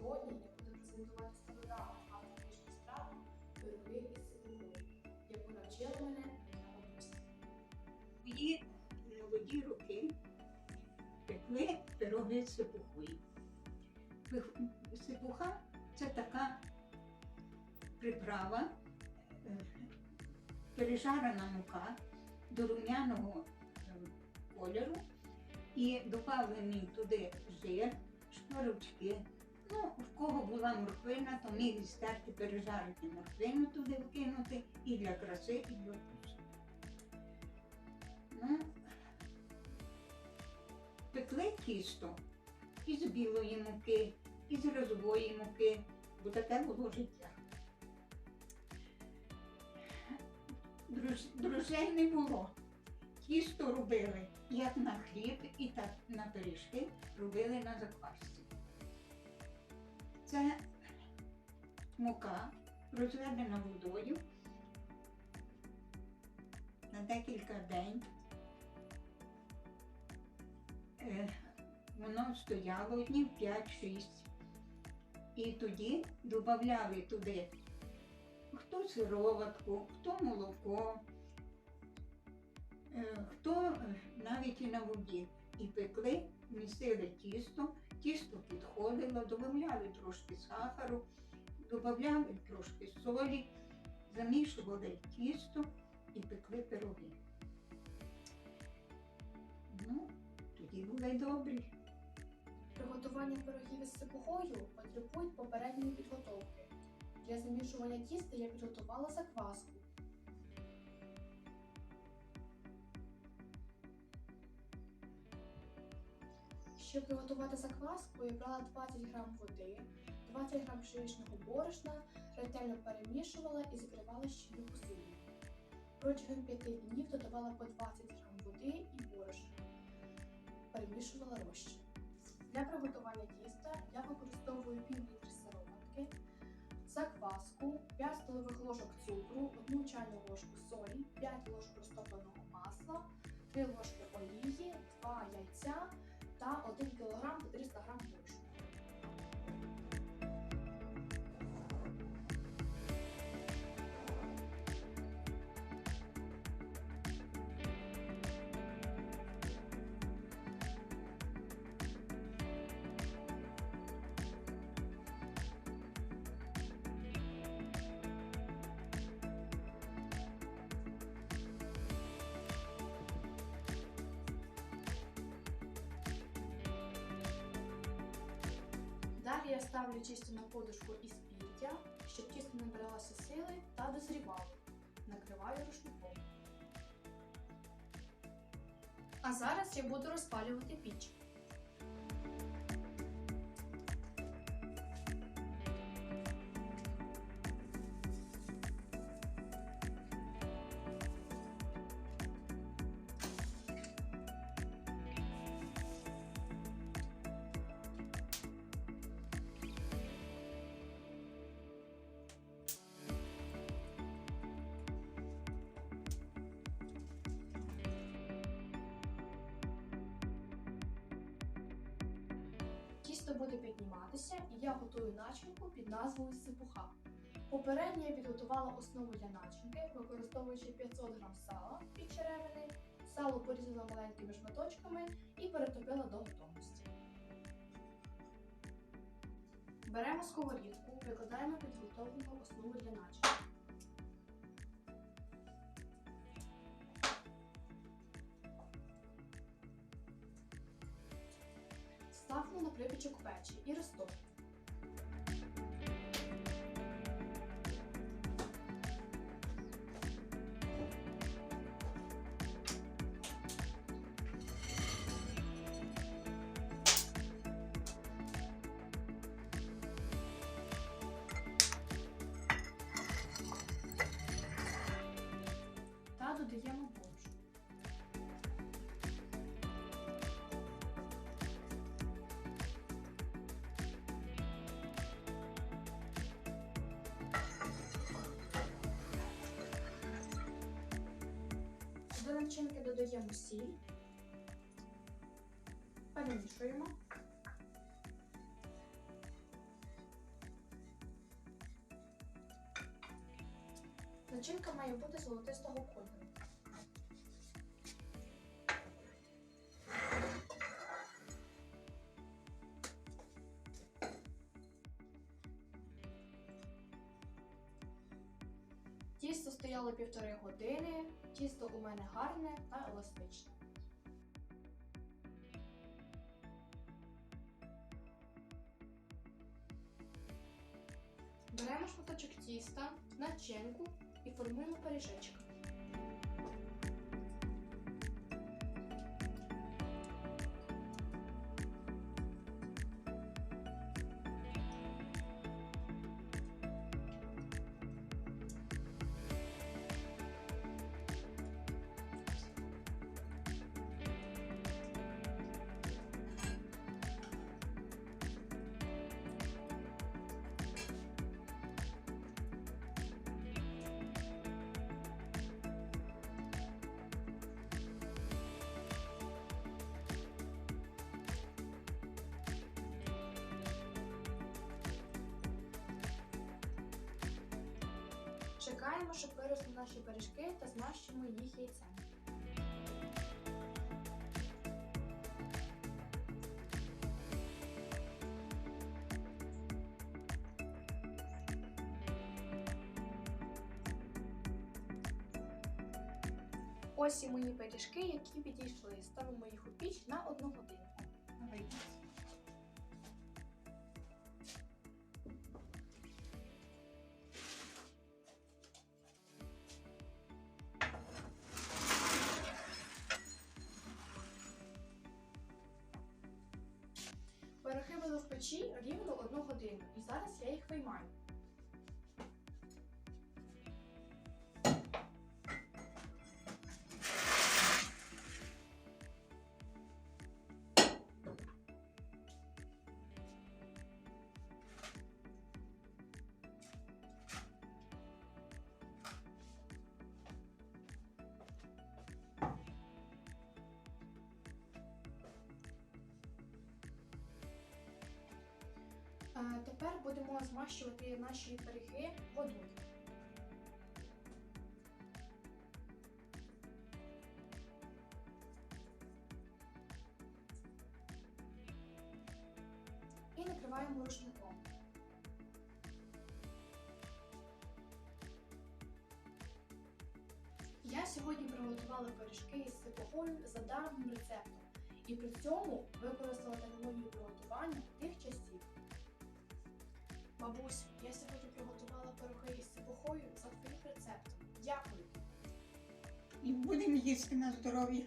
Сьогодні я буду презентувати стародавні автентичні страви пироги із сипухою, яку навчила мене моя бабуся. Мої молоді роки пекли пироги з сипухою. Сипуха це така приправа, е, пережарена мука до рум'яного е, кольору і доданий туди жир, шкварочки. Ну, в кого була морквина, то міг стерти, пережарити морквину туди вкинути і для краси, і для вкусу. Ну, пекли тісто із білої муки, із розової муки, бо таке було життя. Друж- Дружей не було. Тісто робили як на хліб і так на пиріжки робили на заквасці. Мука розведена водою на декілька день. Е, Воно стояло днів 5-6. І тоді додавали туди хто сироватку, хто молоко, е, хто е, навіть і на воді. І пекли, місили тісто, тісто підходило, додавали трошки сахару, додавали трошки солі, замішували тісто і пекли пироги. Ну, тоді були добрі. Приготування пирогів із сипухою потребують попередньої підготовки. Для замішування тіста я підготувала закваску. Щоб приготувати закваску, я брала 20 г води, 20 г пшеничного борошна, ретельно перемішувала і закривала щільну посудину. Протягом 5 днів додавала по 20 г води і борошна. Перемішувала розчин. Для приготування тіста я використовую пів літри сироватки, закваску, 5 столових ложок цукру, 1 чайну ложку солі, 5 ложок розтопленого масла, 3 ложки олії, 2 яйця та 1 кг я ставлю тісто на подушку із пір'я, щоб тісто набиралося сили та дозрівало. Накриваю рушником. А зараз я буду розпалювати піч. Тісто буде підніматися і я готую начинку під назвою сипуха. Попередньо я підготувала основу для начинки, використовуючи 500 г сала від черевини, сало порізала маленькими шматочками і перетопила до готовності. Беремо сковорідку, викладаємо підготовлену основу для начинки. Ставимо на припічок печі і розтоплюємо. До начинки додаємо сіль, перемішуємо. Начинка має бути золотистого кольору. Тісто стояло півтори години. Тісто у мене гарне та еластичне. Беремо шматочок тіста, начинку і формуємо пиріжечок. Чекаємо, щоб виросли наші пиріжки та змащуємо їх яйцем. Ось і мої пиріжки, які підійшли. Ставимо їх у піч на одну годину. Давай. В печі рівно одну годину, і зараз я їх виймаю. Тепер будемо змащувати наші пиріги водою. І накриваємо рушником. Я сьогодні приготувала пиріжки із сипогою за давнім рецептом і при цьому використала технологію приготування тих часів. Бабусь, я сьогодні приготувала пироги із сипохою за твоїм рецептом. Дякую. І будемо їсти на здоров'я.